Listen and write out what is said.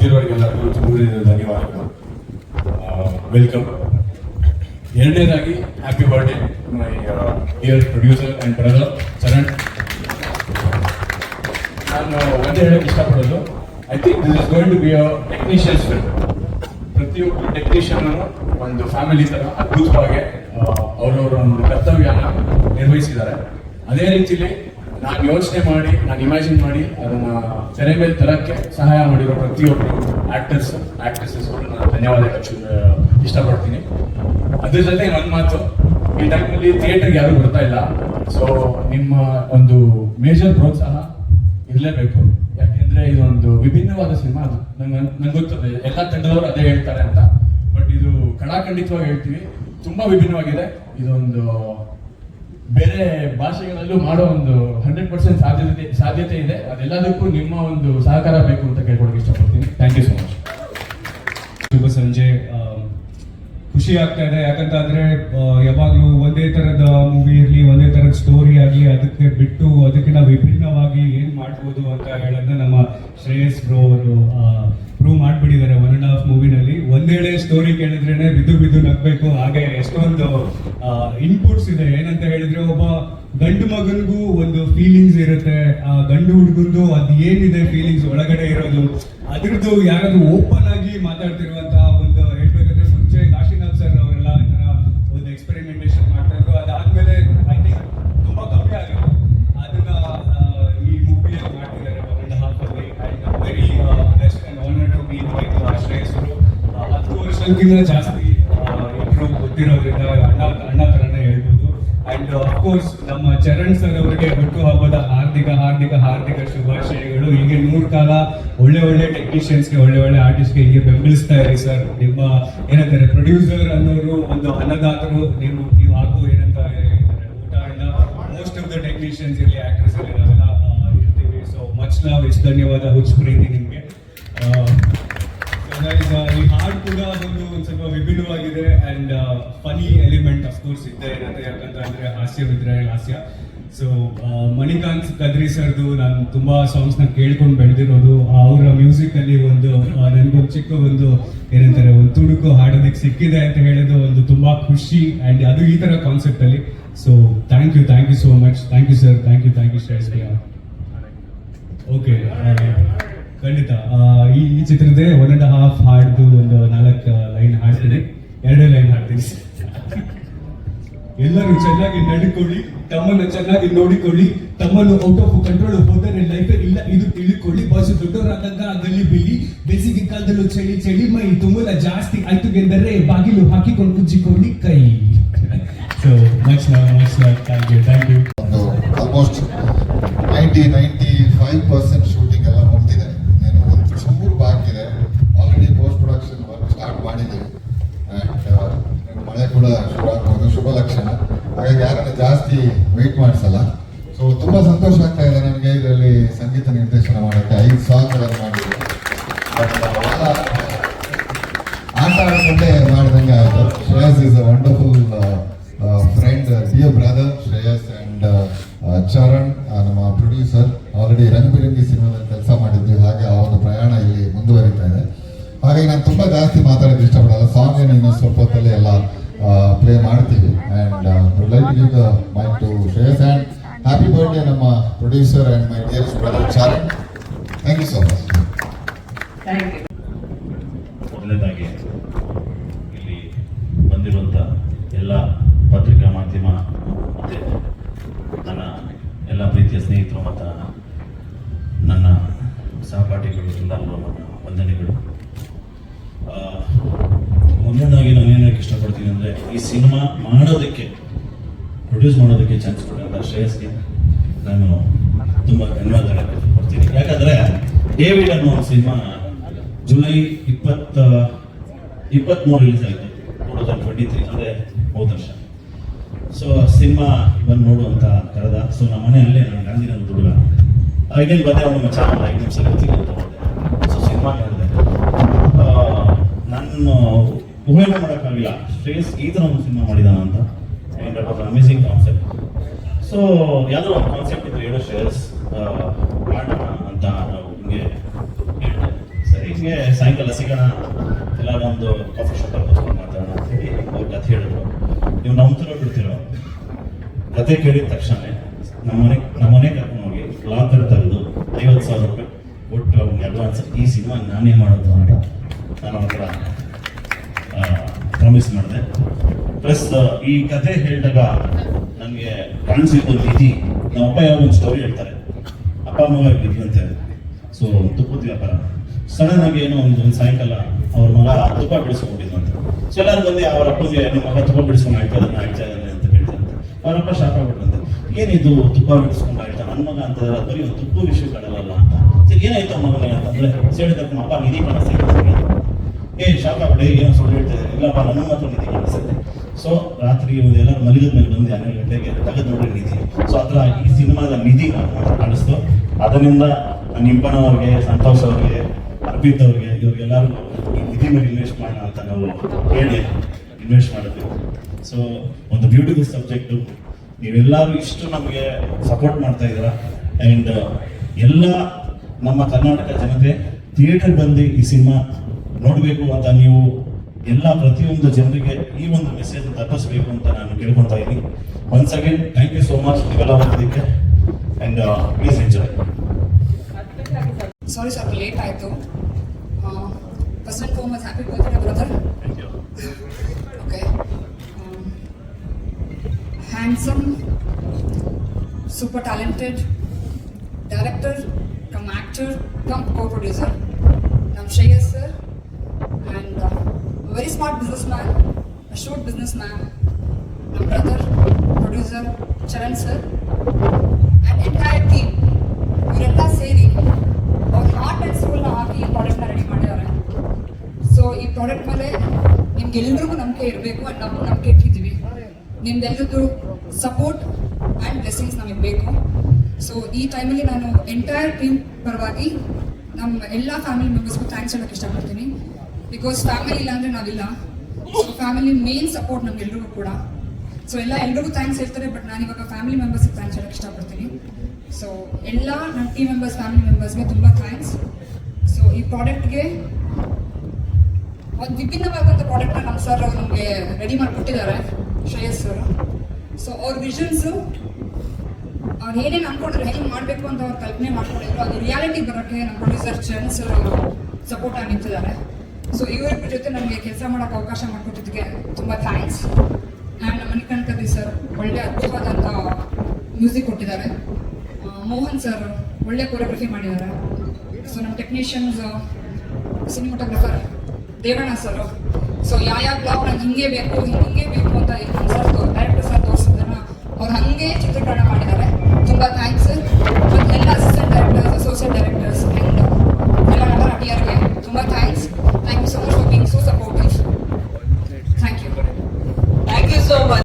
ಬಂದಿರೋರಿಗೆಲ್ಲರಿಗೂ ತುಂಬ ಧನ್ಯವಾದಗಳು. ವೆಲ್ಕಮ್ ಎರಡನೇದಾಗಿ happy birthday my dear producer and brother Charan ನಾನು ಒಂದೇ ಹೇಳಕ್ಕೆ ಇಷ್ಟಪಡೋದು I think this is going to be a technicians film ಪ್ರತಿಯೊಬ್ಬ ಟೆಕ್ನಿಷಿಯನ್ ಒಂದು ಫ್ಯಾಮಿಲಿ ಥರ ಅದ್ಭುತವಾಗಿ ಅವರವರ ಒಂದು ಕರ್ತವ್ಯನ ನಿರ್ವಹಿಸಿದ್ದಾರೆ. ಅದೇ ರೀತಿಲಿ ನಾನು ಯೋಚನೆ ಮಾಡಿ, ನಾನು ಇಮ್ಯಾಜಿನ್ ಮಾಡಿ, ಅದನ್ನ ತೆರೆ ಮೇಲೆ ತರಕ್ಕೆ ಸಹಾಯ ಮಾಡಿರೋ ಪ್ರತಿಯೊಬ್ಬರು ಆಕ್ಟರ್ಸ್ ಆಕ್ಟ್ರೆಸಸ್ ನಾನು ಧನ್ಯವಾದ ಇಷ್ಟಪಡ್ತೀನಿ. ಅದ್ರ ಜೊತೆ ಒಂದು ಮಾತು. ಈ ಟೈಮಲ್ಲಿ ಥಿಯೇಟರ್ಗೆ ಯಾರು ಬರ್ತಾ ಇಲ್ಲ. ಸೊ ನಿಮ್ಮ ಒಂದು ಮೇಜರ್ ಪ್ರೋತ್ಸಾಹ ಇರಲೇಬೇಕು. ಯಾಕೆಂದ್ರೆ ಇದೊಂದು ವಿಭಿನ್ನವಾದ ಸಿನಿಮಾ ಅದು. ನಂಗೆ ನಂಗೆ ಗೊತ್ತದೆ. ಎಲ್ಲ ತಂಡದವರು ಅದೇ ಹೇಳ್ತಾರೆ ಅಂತ. ಬಟ್ ಇದು ಕಡಾಖಂಡಿತವಾಗಿ ಹೇಳ್ತೀವಿ. ತುಂಬಾ ವಿಭಿನ್ನವಾಗಿದೆ. ಇದೊಂದು ಬೇರೆ ಭಾಷೆಗಳಲ್ಲೂ ಮಾಡೋ ಒಂದು ಹಂಡ್ರೆಡ್ ಪರ್ಸೆಂಟ್ ಸಾಧ್ಯತೆ ಸಾಧ್ಯತೆ ಇದೆ. ಅದೆಲ್ಲದಕ್ಕೂ ನಿಮ್ಮ ಒಂದು ಸಹಕಾರ ಬೇಕು ಅಂತ ಕೇಳ್ಕೊಳಕ್ಕೆ ಇಷ್ಟಪಡ್ತೀನಿ. ಥ್ಯಾಂಕ್ ಯು ಸೊ ಮಚ್ ಶುಭ ಸಂಜೆ. ಖುಷಿ ಆಗ್ತಾ ಇದೆ. ಯಾಕಂತ ಅಂದ್ರೆ ಯಾವಾಗ್ಲೂ ಒಂದೇ ತರದ ಮೂವಿ ಇರಲಿ, ಒಂದೇ ತರದ ಸ್ಟೋರಿ ಆಗಲಿ, ಅದಕ್ಕೆ ಬಿಟ್ಟು ಅದಕ್ಕಿಂತ ವಿಭಿನ್ನವಾಗಿ ಏನ್ ಮಾಡ್ಬೋದು ಅಂತ ಹೇಳೋದನ್ನ ನಮ್ಮ ಶ್ರೇಯಸ್ ಬ್ರೋ ಅವರು ಪ್ರೂವ್ ಮಾಡ್ಬಿಟ್ಟಿದ್ದಾರೆ ಒನ್ ಅಂಡ್ ಹಾಫ್ ಮೂವಿನಲ್ಲಿ ಒಂದೇಳೆ ಸ್ಟೋರಿ ಕೇಳಿದ್ರೇ ಬಿದ್ದು ಬಿದ್ದು ನಗ್ಬೇಕು. ಹಾಗೆ ಎಷ್ಟೊಂದು ಇನ್ಪುಟ್ಸ್ ಇದೆ. ಏನಂತ ಹೇಳಿದ್ರೆ ಒಬ್ಬ ಗಂಡು ಮಗನಿಗೂ ಒಂದು ಫೀಲಿಂಗ್ಸ್ ಇರುತ್ತೆ. ಆ ಗಂಡು ಹುಡುಗಂದು ಅದ್ ಏನಿದೆ ಫೀಲಿಂಗ್ಸ್ ಒಳಗಡೆ ಇರೋದು. ಅದ್ರದ್ದು ಯಾರಾದ್ರೂ ಓಪನ್ ಆಗಿ ಮಾತಾಡ್ತಿರುವಂತಹ ವರ್ಷಕ್ಕಿಂತ ಜಾಸ್ತಿ ಇಬ್ರು ಗೊತ್ತಿರೋದ್ರಿಂದ ಅಣ್ಣ ಅಣ್ಣ ತರನೇ ಹೇಳ್ಬೋದು. ಅಂಡ್ ಅಫ್ಕೋರ್ಸ್ ನಮ್ಮ ಚರಣ್ ಸರ್ ಅವರಿಗೆ ಹುಟ್ಟುಹಬ್ಬದ ಹಾರ್ದಿಕ ಹಾರ್ದಿಕ ಹಾರ್ದಿಕ ಶುಭಾಶಯಗಳು. ಹೀಗೆ ನೂರು ಕಾಲ ಒಳ್ಳೆ ಒಳ್ಳೆ ಟೆಕ್ನಿಷಿಯನ್ಸ್ಗೆ ಒಳ್ಳೆ ಒಳ್ಳೆ ಆರ್ಟಿಸ್ಟ್ಗೆ ಹೀಗೆ ಬೆಂಬಲಿಸ್ತಾ ಇರಿ ಸರ್. ನಿಮ್ಮ, ಏನಂತಾರೆ ಪ್ರೊಡ್ಯೂಸರ್ ಅನ್ನೋರು ಒಂದು ಅನ್ನದಾತರು, ನೀವು ನೀವು ಹಾಕೋ ಏನಂತ ಊಟ ಇಲ್ಲ ಮೋಸ್ಟ್ ಆಫ್ ದ ಟೆಕ್ನಿಷಿಯನ್ಸ್ ಇಲ್ಲಿ ಆಕ್ಟರ್ಸ್ ಇರಲಿ ನಾವೆಲ್ಲ ಇರ್ತೀವಿ. ಸೊ ಮಚ್ ನಾವು ಎಷ್ಟು ಧನ್ಯವಾದ ಹುಚ್ಚು ಪ್ರೀತಿ ನಿಮಗೆ. Uh, ಕೂಡ ಒಂದ್ ಸ್ವಲ್ಪ ವಿಭಿನ್ನವಾಗಿದೆ ಅಂಡ್ ಫನಿ ಎಲಿಮೆಂಟ್ ಅಫ್ಕೋರ್ಸ್ ಇದ್ದೇ ಇರುತ್ತೆ ಯಾಕಂತ ಅಂದ್ರೆ ಹಾಸ್ಯವಿದ್ರೆ ಹಾಸ್ಯ. ಸೊ ಮಣಿಕಾಂತ್ ಕದ್ರಿ ಸರ್ದು ನಾನು ತುಂಬಾ ನ ಕೇಳ್ಕೊಂಡು ಬೆಳೆದಿರೋದು. ಅವರ ಮ್ಯೂಸಿಕ್ ಅಲ್ಲಿ ಒಂದು ನನಗೊಂದು ಚಿಕ್ಕ ಒಂದು ಏನಂತಾರೆ ಒಂದು ತುಡುಕು ಹಾಡೋದಕ್ಕೆ ಸಿಕ್ಕಿದೆ ಅಂತ ಹೇಳೋದು ಒಂದು ತುಂಬಾ ಖುಷಿ ಅಂಡ್ ಅದು ಈ ತರ ಕಾನ್ಸೆಪ್ಟ್ ಅಲ್ಲಿ. So thank you thank you so much thank you sir thank you thank you bhaiya okay ಖಂಡಿತ. ಈ ಈ ಚಿತ್ರದೇ ಒನ್ ಅಂಡ್ ಹಾಫ್ ಹಾಡ್ದು ಒಂದು ನಾಲ್ಕು ಲೈನ್ ಹಾಡ್ತೀನಿ. ಎರಡೇ ಲೈನ್ ಹಾಡ್ತೀನಿ. ಎಲ್ಲರೂ ಚೆನ್ನಾಗಿ ನಡ್ಕೊಳ್ಳಿ, ತಮ್ಮನ್ನು ಚೆನ್ನಾಗಿ ನೋಡಿಕೊಳ್ಳಿ, ತಮ್ಮನ್ನು ಔಟ್ ಆಫ್ ಕಂಟ್ರೋಲ್ ಹೋದರೆ ಲೈಫ್ ಇಲ್ಲ ಇದು ತಿಳ್ಕೊಳ್ಳಿ. ಬಸ್, ದೊಡ್ಡವರಾದಾಗ ಆಗಲಿ ಬಿಳಿ ಬೇಸಿಗೆ ಕಾಲದಲ್ಲೂ ಚಳಿ ಚಳಿ, ಮೈ ತುಂಬಲ ಜಾಸ್ತಿ ಆಯ್ತು ಎಂದರೆ ಬಾಗಿಲು ಹಾಕಿಕೊಂಡು ಕುಜ್ಜಿಕೊಳ್ಳಿ ಕೈ. So much love much love thank you thank you almost ninety ninety five percent shooting ಎಲ್ಲ ಮುಗ್ದಿದೆ నేను ಒಂದು ಚೂರು ಬಾಕಿ ಇದೆ already post production work start ಮಾಡಿದ್ದೀವಿ ಆ್ಯಂಡ್ ಮಳೆ ಕೂಡ ಶುರು ಆಗ್ಬೋದು ಶುಭ ಲಕ್ಷಣ ಹಾಗಾಗಿ ಯಾರನ್ನ ಜಾಸ್ತಿ ವೆಯ್ಟ್ ಮಾಡಿಸಲ್ಲ. ಸೊ ತುಂಬ ಸಂತೋಷ ಆಗ್ತಾ ಇದೆ ನನಗೆ ಇದರಲ್ಲಿ ಸಂಗೀತ ನಿರ್ದೇಶನ ಮಾಡೋಕ್ಕೆ. ಐದು ಸಾಂಗ್ಗಳನ್ನು ಮಾಡಿದ್ರು ಆಟ ಆಡ್ಕೊಂಡೆ ಮಾಡಿದಂಗೆ ಆಯಿತು. Shreyas is a wonderful friend dear brother Shreyas and Charan ನಮ್ಮ ಪ್ರೊಡ್ಯೂಸರ್ ಆಲ್ರೆಡಿ ರಂಗ್ ಬಿರಂಗಿ ಸಿನಿಮಾದಲ್ಲಿ ಕೆಲಸ ಮಾಡಿದ್ವಿ. ಹಾಗೆ ಆ ಒಂದು ಪ್ರಯಾಣ ಇಲ್ಲಿ ಮುಂದುವರಿತಾ ಇದೆ. ಹಾಗಾಗಿ ನಾನು ತುಂಬಾ ಜಾಸ್ತಿ ಮಾತಾಡೋದು ಇಷ್ಟಪಡಲ್ಲ. ಸಾಂಗ್ ಏನು ಇನ್ನೊಂದು ಸ್ವಲ್ಪ ಹೊತ್ತಲ್ಲಿ ಎಲ್ಲ ಪ್ಲೇ ಮಾಡ್ತೀವಿ. And like give the mic to Shreyas and happy birthday ನಮ್ಮ producer and my dear brother Charan thank you so much ಮೊದಲನೇದಾಗಿ ಇಲ್ಲಿ ಬಂದಿರುವಂಥ ಎಲ್ಲ ಪತ್ರಿಕಾ ಮಾಧ್ಯಮ ಮತ್ತು ನನ್ನ ಎಲ್ಲ ಪ್ರೀತಿಯ ಸ್ನೇಹಿತರು ಮತ್ತು ನನ್ನ ಸಹಪಾಠಿಗಳು ಎಲ್ಲರಿಗೂ ನನ್ನ ವಂದನೆಗಳು. ಆ, ಮೊದಲನೇದಾಗಿ ನಾನು ಏನಕ್ಕೆ ಇಷ್ಟಪಡ್ತೀನಿ ಅಂದರೆ ಈ ಸಿನಿಮಾ ಮಾಡೋದಕ್ಕೆ ಪ್ರೊಡ್ಯೂಸ್ ಮಾಡೋದಕ್ಕೆ ಚಾನ್ಸ್ ಕೊಟ್ಟಂಥ ಶ್ರೇಯಸ್ಗೆ ನಾನು ತುಂಬ ಧನ್ಯವಾದ ಕೊಡ್ತೀನಿ ಯಾಕಂದರೆ ಡೇವಿಡ್ ಅನ್ನೋ ಒಂದು ಸಿನಿಮಾ ಜುಲೈ ಇಪ್ಪತ್ತ ಇಪ್ಪತ್ತ್ಮೂರು ರಿಲೀಸ್ ಆಯಿತು ಟೂ ತೌಸಂಡ್ ಟ್ವೆಂಟಿ ತ್ರೀ ಅಂದರೆ ಹೋದ ವರ್ಷ. ಸೊ ಸಿನಿಮಾ ಬಂದು ನೋಡು ಅಂತ ಕರೆದ. ಸೊ ನಮ್ಮ ಮನೆಯಲ್ಲೇ ನಾನು ಗಾಂಧಿನಗರ ಹುಡುಗ. ಐದೇನು ಬಂದೆ ಅವನು ಮಚ್ಚ ಒಂದು ಐದು ನಿಮಿಷ ಗೊತ್ತಿಲ್ಲ ಅಂತ ಸೊ ಸಿನಿಮಾ ನೋಡಿದೆ ನಾನು ಊಹೆನೂ ಮಾಡೋಕ್ಕಾಗಿಲ್ಲ. ಶ್ರೇಯಸ್ ಈ ಥರ ಒಂದು ಸಿನಿಮಾ ಮಾಡಿದಾನ ಅಂತ. ಅಮೇಸಿಂಗ್ ಕಾನ್ಸೆಪ್ಟ್ ಸೊ ಯಾವುದೋ ಒಂದು ಕಾನ್ಸೆಪ್ಟ್ ಇದ್ರೆ ಹೇಳೋ ಶ್ರೇಯಸ್. ಮಾಡೋಣ ಅಂತ ನಾವು ಹಿಂಗೆ ಸರಿ ಹಿಂಗೆ ಸಾಯಂಕಾಲ ಸಿಗೋಣ. ಎಲ್ಲ ಒಂದು ಕಾಫಿ ಶಾಪ್ ಕೂತ್ಕೊಂಡು ಮಾತಾಡೋಣ ಅಂತ ಹೇಳಿ ಅವ್ರ ಕಥೆ ಹೇಳಿದ್ರು. ನೀವು ನಂಬ್ತಿರೋ ಬಿಡ್ತಿರೋ? ಕತೆ ಕೇಳಿದ ತಕ್ಷಣ ನಮ್ಮನೆ ನಮ್ಮನೆ ಕರ್ಕೊಂಡು ಹೋಗಿ ಲಾಕರ್ ತೆಗೆದು ಐವತ್ತು ಸಾವಿರ ರೂಪಾಯಿ ಒಟ್ಟು ಅವ್ನಿಗೆ ಅಡ್ವಾನ್ಸ್ ಈ ಸಿನಿಮಾ ನಾನೇ ಮಾಡೋದು ಅಂತ ನಾನು ಅವ್ರ ಪ್ರಾಮಿಸ್ ಮಾಡಿದೆ. ಪ್ಲಸ್ ಈ ಕತೆ ಹೇಳಿದಾಗ ನನಗೆ ಕಾಣಿಸಿದ್ದು ನಿಧಿ ನಮ್ಮ ಅಪ್ಪ ಯಾವ ಒಂದು ಸ್ಟೋರಿ ಹೇಳ್ತಾರೆ. ಅಪ್ಪ ಮಗ ಇದ್ರಂತೆ ಸೊ ತುಪ್ಪದ ವ್ಯಾಪಾರ ಸಡನ್ ಆಗಿ ಏನೋ ಒಂದು ಒಂದು ಸಾಯಂಕಾಲ ಅವ್ರ ಮಗ ತುಪ್ಪ ಬಿಡಿಸ್ಕೊಂಡಿದ್ದಂತೆ ಸೊ ಎಲ್ಲರೂ ಬಂದು ಅವ್ರ ಅಪ್ಪಗೆ ನಿಮ್ಮ ಮಗ ತುಪ್ಪ ಬಿಡಿಸ್ಕೊಂಡು ಆಯ್ತಾ? ಅದನ್ನ ಆಯ್ತಾ? ಇದ್ದಾನೆ ಅಂತ ಕೇಳ್ತಂತೆ ಅವರಪ್ಪ ಶಾಪ ಬಿಟ್ಟಂತೆ ಏನಿದು ತುಪ್ಪ ಬಿಡಿಸ್ಕೊಂಡು ಆಯ್ತಾ? ನನ್ನ ಮಗ ಅಂತ ಬರೀ ಒಂದು ತುಪ್ಪ ವಿಷಯಗಳಲ್ಲ ಅಂತ. ಸರಿ ಏನಾಯ್ತು ಮಗನೇ ಅಂತಂದ್ರೆ ಹೇಳಿದ ನಮ್ಮ ಅಪ್ಪ, ನಿಧಿ ಕಾಣಿಸ್ತಾ ಏ ಶಾಕ್ ಆಗ್ಬಿಟ್ಟೆ ಏನೋ ಸುಳ್ಳು ಹೇಳ್ತಾ ಇದ್ದಾರೆ? ಇಲ್ಲಪ್ಪ ನನ್ನ ಮಾತ್ರ ನಿಧಿ ಕಾಣಿಸುತ್ತೆ ಸೊ ರಾತ್ರಿ ಎಲ್ಲರೂ ಮಲಗಿದ ಮೇಲೆ ಬಂದು ಹನ್ನೆರಡು ಗಂಟೆಗೆ ತೆಗೆದು ನೋಡ್ರಿ ನಿಧಿ. ಸೊ ಅದರ ಈ ಸಿನಿಮಾದ ನಿಧಿ ಕಾಣಿಸ್ತು. ಅದರಿಂದ ನಿಂಪನವ್ರಿಗೆ ಸಂತೋಷ್ ಅವ್ರಿಗೆ, ಅರ್ಪಿತ್ ಅವ್ರಿಗೆ, ಇವ್ರಿಗೆಲ್ಲರಿಗೂ ಈ ನಿಧಿ ಮೇಲೆ ಇನ್ವೆಸ್ಟ್ ಮಾಡೋಣ ಅಂತ ನಾವು ಹೇಳಿ ಇನ್ವೆಸ್ಟ್ ಮಾಡಿದ್ವಿ. ಸೊ ಒಂದು ಬ್ಯೂಟಿಫುಲ್ ಸಬ್ಜೆಕ್ಟು ನೀವೆಲ್ಲರೂ ಇಷ್ಟು ನಮಗೆ ಸಪೋರ್ಟ್ ಮಾಡ್ತಾ ಇದ್ದೀರಾ? ಆ್ಯಂಡ್ ಎಲ್ಲ ನಮ್ಮ ಕರ್ನಾಟಕ ಜನತೆ ಥಿಯೇಟರ್ ಬಂದು ಈ ಸಿನಿಮಾ ನೋಡಬೇಕು ಅಂತ ನೀವು ಎಲ್ಲ ಪ್ರತಿಯೊಂದು ಜನರಿಗೆ ಈ ಒಂದು ಮೆಸೇಜ್ ತಪ್ಪಿಸಬೇಕು ಅಂತ ನಾನು ಕೇಳ್ಕೊತಾ ಇದ್ದೀನಿ. Once second thank you so much ಇವೆಲ್ಲ ಬಂದಿದ್ದಕ್ಕೆ ಆ್ಯಂಡ್ ಪ್ಲೀಸ್ ಎಂಜಾಯ್ ಸಾರಿ ಸ್ವಲ್ಪ ಲೇಟ್ ಆಯಿತು. First and much happy birthday brother okay handsome super talented director cum actor cum co producer ನಮ್ಮ Shreyas sir and very smart business man shoot business man ನಮ್ಮ brother producer Charan sir and entire team ಇವರೆಲ್ಲ ಸೇರಿ ಅವ್ರ heart and ಸೋಲ್ನ ಹಾಕಿ ಈ ಪ್ರಾಡಕ್ಟ್ನ ready ಮಾಡಿದ್ದಾರೆ. So ಈ product ಮೇಲೆ ನಿಮ್ಗೆಲ್ರಿಗೂ ನಂಬಿಕೆ ಇರಬೇಕು ಆ್ಯಂಡ್ ನಾವು ನಂಬಿಕೆ ಇಟ್ಟಿದ್ದೀವಿ. ನಿಮ್ದೆಲ್ಲರದ್ದು ಸಪೋರ್ಟ್ ಆ್ಯಂಡ್ ಬ್ಲೆಸ್ಸಿಂಗ್ಸ್ ನಮಗೆ ಬೇಕು. ಸೊ ಈ ಟೈಮಲ್ಲಿ ನಾನು ಎಂಟೈರ್ ಟೀಮ್ ಪರವಾಗಿ ನಮ್ಮ ಎಲ್ಲ ಫ್ಯಾಮಿಲಿ ಮೆಂಬರ್ಸ್ಗೂ ಥ್ಯಾಂಕ್ಸ್ ಹೇಳೋಕ್ಕೆ ಇಷ್ಟಪಡ್ತೀನಿ. ಬಿಕಾಸ್ ಫ್ಯಾಮಿಲಿ ಇಲ್ಲ ಅಂದರೆ ನಾವಿಲ್ಲ. ಸೊ ಫ್ಯಾಮಿಲಿ ಮೇನ್ ಸಪೋರ್ಟ್ ನಮ್ಗೆಲ್ರಿಗೂ ಕೂಡ. ಸೊ ಎಲ್ಲ ಎಲ್ರಿಗೂ ಥ್ಯಾಂಕ್ಸ್ ಹೇಳ್ತಾರೆ ಬಟ್ ನಾನು ಇವಾಗ ಫ್ಯಾಮಿಲಿ ಮೆಂಬರ್ಸ್ಗೆ ಥ್ಯಾಂಕ್ಸ್ ಹೇಳೋಕ್ಕೆ ಇಷ್ಟಪಡ್ತೀನಿ. ಸೊ ಎಲ್ಲ ನನ್ನ ಟೀಮ್ ಮೆಂಬರ್ಸ್ ಫ್ಯಾಮಿಲಿ ಮೆಂಬರ್ಸ್ಗೆ ತುಂಬ ಥ್ಯಾಂಕ್ಸ್ ಸೊ ಈ ಪ್ರಾಡಕ್ಟ್ಗೆ ಒಂದು ವಿಭಿನ್ನವಾದಂಥ ಪ್ರಾಡಕ್ಟ್ನ ನಮ್ಮ ಸರ್ ಅವ್ರು ನಮಗೆ ರೆಡಿ ಮಾಡಿಕೊಟ್ಟಿದ್ದಾರೆ, ಶ್ರೇಯಸ್ ಸರ್ ಸೊ ಅವ್ರ ವಿಷನ್ಸು ಅವ್ರು ಏನೇನು ಅನ್ಕೊಂಡ್ರೆ ಹೆಂಗೆ ಮಾಡಬೇಕು ಅಂತ ಅವ್ರು ಕಲ್ಪನೆ ಮಾಡ್ಕೊಂಡಿದ್ರು, ಅದು ರಿಯಾಲಿಟಿ ಬರೋಕ್ಕೆ ನಮ್ಮ ಪ್ರೊಡ್ಯೂಸರ್ ಸರ್ ಅವರು ಸಪೋರ್ಟ್ ಆಗಿ ನಿಂತಿದ್ದಾರೆ. ಸೊ ಇವರಿಬ್ಬರ ಜೊತೆ ನಮಗೆ ಕೆಲಸ ಮಾಡೋಕ್ಕೆ ಅವಕಾಶ ಮಾಡಿಕೊಟ್ಟಿದ್ದಕ್ಕೆ ತುಂಬ ಥ್ಯಾಂಕ್ಸ್ ಆ್ಯಂಡ್ ಮಣಿಕಂಠದಿ ಸರ್ ಒಳ್ಳೆ ಅದ್ಭುತವಾದಂಥ ಮ್ಯೂಸಿಕ್ ಕೊಟ್ಟಿದ್ದಾರೆ. ಮೋಹನ್ ಸರ್ ಒಳ್ಳೆ ಕೊರಿಯೋಗ್ರಫಿ ಮಾಡಿದ್ದಾರೆ. ಸೊ ನಮ್ಮ technicians cinematographer Devanna sir so ಯಾವ ಯಾವ ಬ್ಲಾಗ್ ನಂಗೆ ಹಿಂಗೆ ಬೇಕು ಹಿಂಗೆ ಬೇಕು